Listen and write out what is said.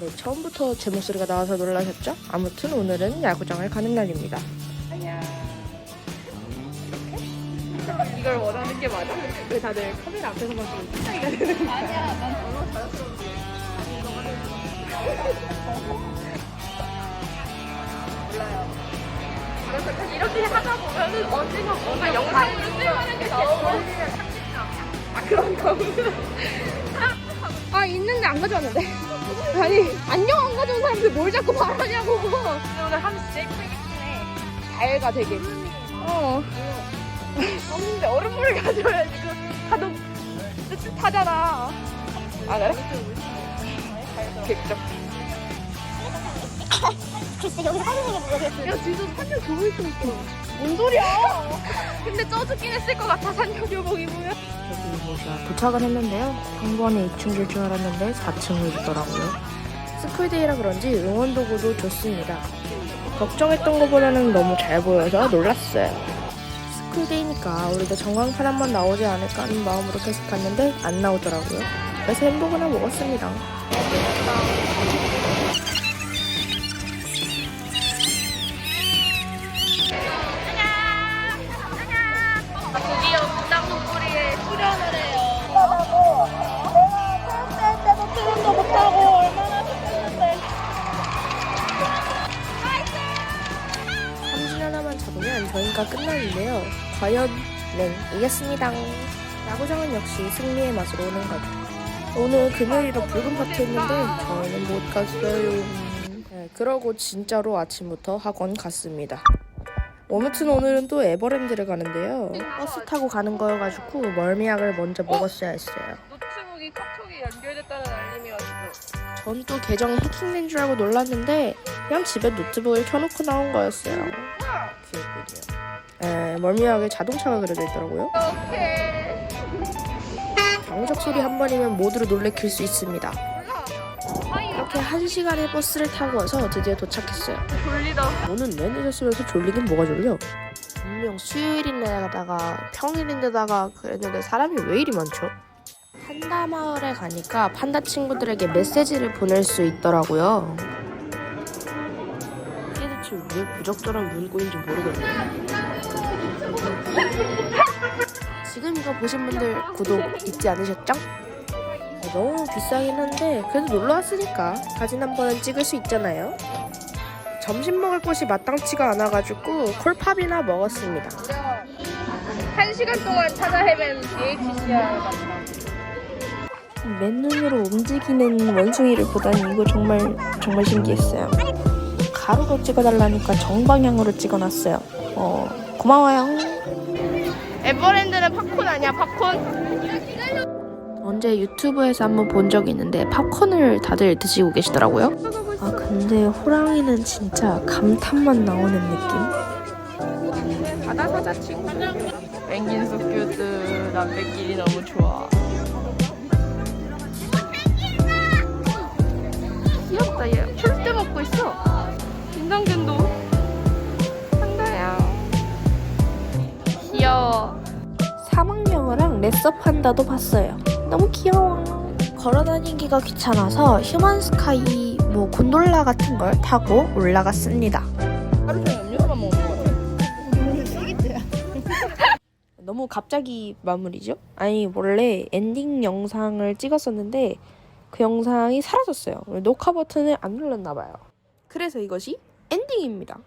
네, 처음부터 제 목소리가 나와서 놀라셨죠? 아무튼 오늘은 야구장을 가는 날입니다. 이걸 원하는 게 맞아? 왜 다들 카메라 앞에서만 좀 칭찬이가 되는 거야? 아니야, 난 너무 잘했어. 몰라요. 이렇게 하다 보면은 언젠가 뭔가 영상으로 쓸만한 게 나오면 아 그런 거구나. 아 있는데 안 가져왔는데 아니 안녕 안 가져온 사람들 뭘 자꾸 말하냐고 오늘 하면 진짜 예쁘게 잘가 되게 어 없는데 얼음물을 가져야지. 그 가도 뜨뜻하잖아. 아 그래? 객적. 글쎄 여기서 사진이 뭐겠어 야 진짜 산녀 교복 입고 있어. 뭔 소리야? 근데 쪄 죽긴 했을 것 같아 산녀 교복 입으면. 도착을 했는데요. 평범에 2층일 줄 알았는데 4층을 있더라고요. 스쿨데이라 그런지 응원 도구도 좋습니다. 걱정했던 것보다는 너무 잘 보여서 놀랐어요. 스쿨데이니까 우리도 전광판 한번 나오지 않을까 하는 마음으로 계속 갔는데 안 나오더라고요. 그래서 햄버거 하나 먹었습니다. 저희가 끝나는데요. 과연 네 이겼습니다. 야구장은 역시 승리의 맛으로 오는 거죠. 오늘 금요일이라 붉은 파티였는데 저희는 못 갔어요. 네, 그러고 진짜로 아침부터 학원 갔습니다. 아무튼 오늘은 또 에버랜드를 가는데요. 버스 타고 가는 거여가지고 멀미약을 먼저 먹었어야 했어요. 노트북이 카톡이 연결됐다는 알림이 왔어. 전또 계정이 해킹된 줄 알고 놀랐는데 그냥 집에 노트북을 켜놓고 나온 거였어요. 귀엽군요. 에, 멀미하게 자동차가 그려져 있더라고요. 경적 소리 한 번이면 모두를 놀래킬 수 있습니다. 이렇게 한 시간의 버스를 타고 와서 드디어 도착했어요. 졸리다. 오늘 내 늦었으면서 졸리긴 뭐가 졸려? 분명 수요일인데다가 평일인데다가 그랬는데 사람이 왜 이리 많죠? 판다 마을에 가니까 판다 친구들에게 메시지를 보낼 수 있더라고요. 대체 왜 부적절한 문구인지 모르겠네요. 지금 이거 보신 분들 구독 잊지 않으셨죠? 어, 너무 비싸긴 한데 그래도 놀러 왔으니까 사진 한 번은 찍을 수 있잖아요. 점심 먹을 곳이 마땅치가 않아가지고 콜팝이나 먹었습니다. 한 시간 동안 찾아 헤맨 BHCR 만나. 맨눈으로 움직이는 원숭이를 보다니 이거 정말 정말 신기했어요. 가로로 찍어달라니까 정방향으로 찍어놨어요. 어 고마워요. 에버랜드는 팝콘 아니야 팝콘? 언제 유튜브에서 한번 본 적이 있는데 팝콘을 다들 드시고 계시더라고요. 아 근데 호랑이는 진짜 감탄만 나오는 느낌? 바다 사자 친구. 펭귄 소큐드 남배끼리 너무 좋아. 귀엽다 얘. 풀때 먹고 있어. 김상균도. 판다야. 귀여워. 사막명어랑 레서 판다도 봤어요. 너무 귀여워. 걸어다니기가 귀찮아서 휴먼 스카이 뭐 곤돌라 같은 걸 타고 올라갔습니다. 하루 종일 음료수만 먹는 거 같아. 너무 갑자기 마무리죠? 아니 원래 엔딩 영상을 찍었었는데 그 영상이 사라졌어요. 녹화 버튼을 안 눌렀나 봐요. 그래서 이것이 엔딩입니다.